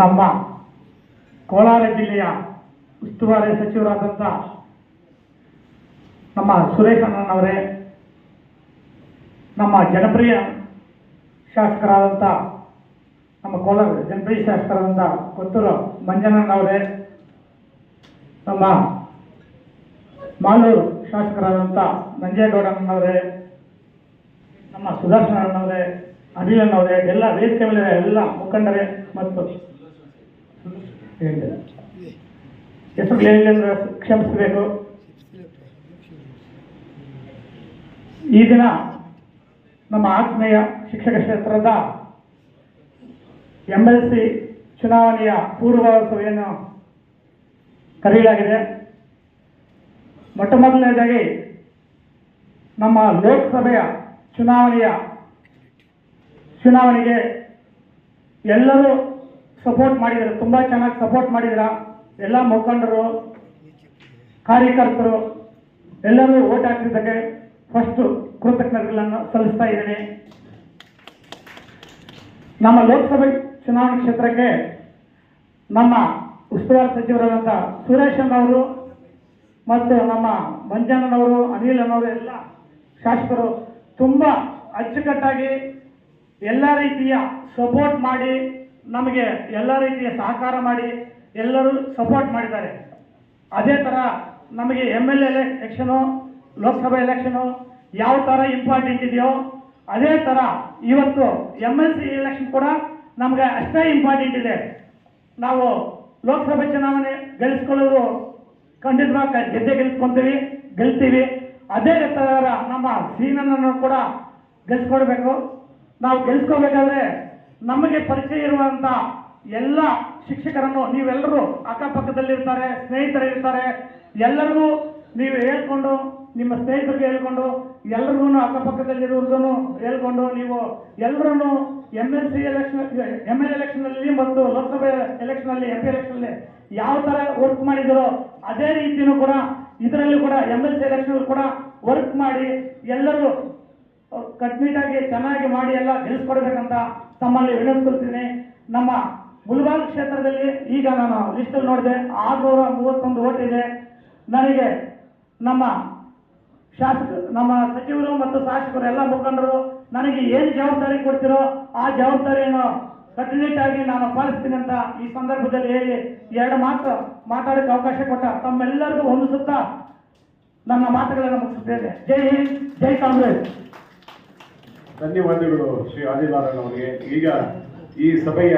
ನಮ್ಮ ಕೋಲಾರ ಜಿಲ್ಲೆಯ ಉಸ್ತುವಾರಿ ಸಚಿವರಾದಂಥ ನಮ್ಮ ಸುರೇಶ್ ಅಣ್ಣನವರೇ, ನಮ್ಮ ಜನಪ್ರಿಯ ಶಾಸಕರಾದಂಥ ನಮ್ಮ ಕೋಲಾರ ಜನಪ್ರಿಯ ಶಾಸಕರಾದಂಥ ಕೊತ್ತೂರು ಮಂಜಣ್ಣನವರೇ ನಮ್ಮ ಮಾಲೂರು ಶಾಸಕರಾದಂಥ ನಂಜೇಗೌಡಣ್ಣನವರೇ ನಮ್ಮ ಸುದರ್ಶನವರೇ ಅನಿಲನವರೇ ಎಲ್ಲ ವೇದಿಕೆ ಮೇಲೆ ಎಲ್ಲ ಮುಖಂಡರೇ ಮತ್ತು ಹೇಳಿದೆ. ಕ್ಷಮಿಸಬೇಕು ಈ ದಿನ ನಮ್ಮ ಆತ್ಮೀಯ ಶಿಕ್ಷಕ ಕ್ಷೇತ್ರದ ಎಂ ಎಲ್ ಸಿ ಚುನಾವಣೆಯ ಪೂರ್ವ ಸಭೆಯನ್ನು ಕರೆಯಲಾಗಿದೆ ಮೊಟ್ಟ ಮೊದಲನೇದಾಗಿ ನಮ್ಮ ಲೋಕಸಭೆಯ ಚುನಾವಣೆಯ ಚುನಾವಣೆಗೆ ಎಲ್ಲರೂ ಸಪೋರ್ಟ್ ಮಾಡಿದ್ರು ತುಂಬ ಚೆನ್ನಾಗಿ ಸಪೋರ್ಟ್ ಮಾಡಿದ್ರ ಎಲ್ಲ ಮುಖಂಡರು, ಕಾರ್ಯಕರ್ತರು, ಎಲ್ಲರೂ ಓಟ್ ಹಾಕಿದ್ದಕ್ಕೆ ಫಸ್ಟು ಕೃತಜ್ಞತೆಗಳನ್ನು ಸಲ್ಲಿಸ್ತಾ ಇದ್ದೀನಿ. ನಮ್ಮ ಲೋಕಸಭೆ ಚುನಾವಣೆ ಕ್ಷೇತ್ರಕ್ಕೆ ನಮ್ಮ ಉಸ್ತುವಾರಿ ಸಚಿವರಾದಂಥ ಸುರೇಶನ್ ಅವರು ಮತ್ತು ನಮ್ಮ ಮಂಜಣ್ಣನವರು ಅನಿಲನವರು ಎಲ್ಲ ಶಾಸಕರು ತುಂಬ ಅಚ್ಚುಕಟ್ಟಾಗಿ ಎಲ್ಲ ರೀತಿಯ ಸಪೋರ್ಟ್ ಮಾಡಿ ನಮಗೆ ಎಲ್ಲ ರೀತಿಯ ಸಹಕಾರ ಮಾಡಿ ಎಲ್ಲರೂ ಸಪೋರ್ಟ್ ಮಾಡಿದ್ದಾರೆ. ಅದೇ ಥರ ನಮಗೆ ಎಂ ಎಲ್ ಎಲೆಕ್ಷನು ಲೋಕಸಭೆ ಎಲೆಕ್ಷನು ಯಾವ ಥರ ಇಂಪಾರ್ಟೆಂಟ್ ಇದೆಯೋ, ಅದೇ ಥರ ಇವತ್ತು ಎಂ ಎಲ್ ಸಿ ಎಲೆಕ್ಷನ್ ಕೂಡ ನಮಗೆ ಅಷ್ಟೇ ಇಂಪಾರ್ಟೆಂಟ್ ಇದೆ. ನಾವು ಲೋಕಸಭೆ ಚುನಾವಣೆ ಗೆಲ್ಲಿಸ್ಕೊಳ್ಳೋದು ಖಂಡಿತವಾಗಿ ಗೆದ್ದೆ ಗೆಲ್ಸ್ಕೊಂತೀವಿ ಗೆಲ್ತೀವಿ. ಅದೇ ಥರ ನಮ್ಮ ಸೀನನ್ನು ಕೂಡ ಗೆಲ್ಸ್ಕೊಡ್ಬೇಕು. ನಾವು ಗೆಲ್ಸ್ಕೋಬೇಕಾದ್ರೆ ನಮಗೆ ಪರಿಚಯ ಇರುವಂತ ಎಲ್ಲ ಶಿಕ್ಷಕರನ್ನು ನೀವೆಲ್ಲರೂ ಅಕ್ಕಪಕ್ಕದಲ್ಲಿರ್ತಾರೆ ಸ್ನೇಹಿತರು ಇರ್ತಾರೆ, ಎಲ್ಲರಿಗೂ ನೀವು ಹೇಳ್ಕೊಂಡು, ನಿಮ್ಮ ಸ್ನೇಹಿತರಿಗೆ ಹೇಳ್ಕೊಂಡು ಎಲ್ರಿಗೂ ಅಕ್ಕಪಕ್ಕದಲ್ಲಿರುವುದನ್ನು ಹೇಳ್ಕೊಂಡು ನೀವು ಎಲ್ಲರನ್ನು M L C election M L ಎಲೆಕ್ಷನಲ್ಲಿ ಮತ್ತು ಲೋಕಸಭೆ ಎಲೆಕ್ಷನಲ್ಲಿ ಎಂ ಪಿ ಎಲೆಕ್ಷನಲ್ಲಿ ಯಾವ ಥರ ವರ್ಕ್ ಮಾಡಿದರೋ ಅದೇ ರೀತಿಯೂ ಕೂಡ ಇದರಲ್ಲಿ ಕೂಡ ಎಂ ಎಲ್ ಸಿ ಎಲೆಕ್ಷನ್ ಕೂಡ ವರ್ಕ್ ಮಾಡಿ ಎಲ್ಲರೂ ಕಟ್ನಿಟಾಗಿ ಚೆನ್ನಾಗಿ ಮಾಡಿ ಎಲ್ಲ ಗೆಲ್ಲಿಸ್ಕೊಡ್ಬೇಕಂತ ತಮ್ಮಲ್ಲಿ ವಿನಂತಿಸ್ಕೊಳ್ತೀನಿ ನಮ್ಮ ಮುಳಬಾಗ್ ಕ್ಷೇತ್ರದಲ್ಲಿ ಈಗ ನಾನು ಲಿಸ್ಟಲ್ಲಿ ನೋಡಿದೆ ಆರುನೂರ ಮೂವತ್ತೊಂದು ಓಟ್ ಇದೆ. ನನಗೆ ನಮ್ಮ ಶಾಸಕ, ನಮ್ಮ ಸಚಿವರು ಮತ್ತು ಶಾಸಕರು ಎಲ್ಲ ಮುಖಂಡರು ನನಗೆ ಏನು ಜವಾಬ್ದಾರಿ ಕೊಡ್ತಿರೋ ಆ ಜವಾಬ್ದಾರಿಯನ್ನು ಕಟ್ಟುನಿಟ್ಟಾಗಿ ನಾನು ಪಾಲಿಸ್ತೀನಿ ಅಂತ ಈ ಸಂದರ್ಭದಲ್ಲಿ ಹೇಳಿ ಎರಡು ಮಾತು ಮಾತಾಡೋಕ್ಕೆ ಅವಕಾಶ ಕೊಟ್ಟ ತಮ್ಮೆಲ್ಲರಿಗೂ ಹೊಂದಿಸುತ್ತಾ ನನ್ನ ಮಾತುಗಳನ್ನು ಮುಗಿಸುತ್ತೇನೆ. ಜೈ ಹಿಂದ್, ಜೈ ಕಾಂಗ್ರೆಸ್. ಧನ್ಯವಾದಗಳು ಶ್ರೀ ಆದಿನಾರಾಯಣ ಅವರಿಗೆ. ಈಗ ಈ ಸಭೆಯ